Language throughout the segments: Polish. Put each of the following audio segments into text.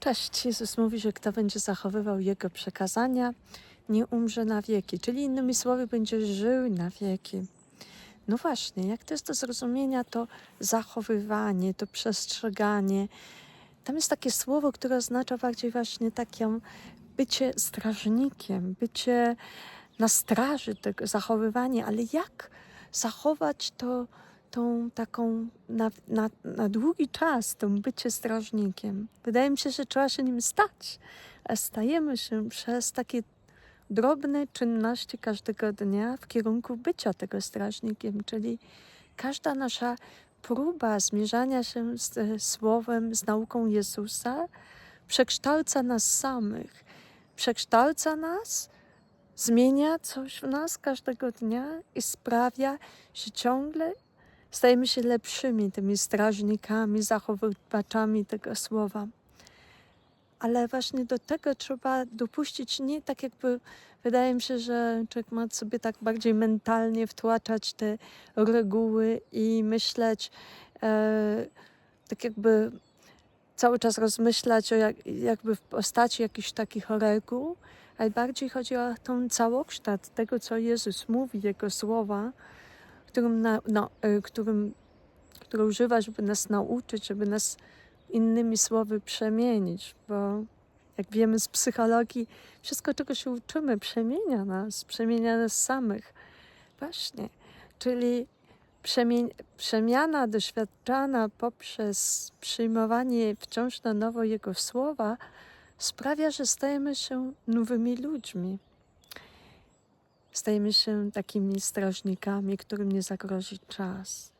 Cześć. Jezus mówi, że kto będzie zachowywał Jego przekazania, nie umrze na wieki. Czyli innymi słowy, będzie żył na wieki. No właśnie, jak to jest do zrozumienia, to zachowywanie, to przestrzeganie. Tam jest takie słowo, które oznacza bardziej właśnie takie bycie strażnikiem, bycie na straży tego, zachowywanie, ale jak zachować to, tą taką na, na, na długi czas, to bycie strażnikiem. Wydaje mi się, że trzeba się nim stać. A stajemy się przez takie drobne czynności każdego dnia w kierunku bycia tego strażnikiem, czyli każda nasza próba zmierzania się z e, Słowem, z nauką Jezusa, przekształca nas samych, przekształca nas, zmienia coś w nas każdego dnia i sprawia, że ciągle stajemy się lepszymi tymi strażnikami, zachowywaczami tego słowa. Ale właśnie do tego trzeba dopuścić nie tak jakby, wydaje mi się, że człowiek ma sobie tak bardziej mentalnie wtłaczać te reguły i myśleć, e, tak jakby cały czas rozmyślać o jak, jakby w postaci jakichś takich reguł, ale bardziej chodzi o tą całokształt tego, co Jezus mówi, Jego słowa, którym, na, no, y, którym, które używa, żeby nas nauczyć, żeby nas innymi słowy przemienić, bo jak wiemy z psychologii, wszystko, czego się uczymy, przemienia nas, przemienia nas samych. Właśnie, czyli przemiana doświadczana poprzez przyjmowanie wciąż na nowo Jego słowa sprawia, że stajemy się nowymi ludźmi. Stajemy się takimi strażnikami, którym nie zagrozi czas,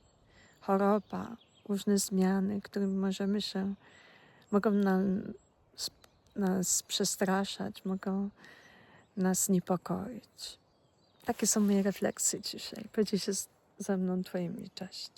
choroba, różne zmiany, którym możemy się, mogą nas przestraszać, mogą nas niepokoić. Takie są moje refleksje dzisiaj. Podziel się ze mną Twoimi. Cześć.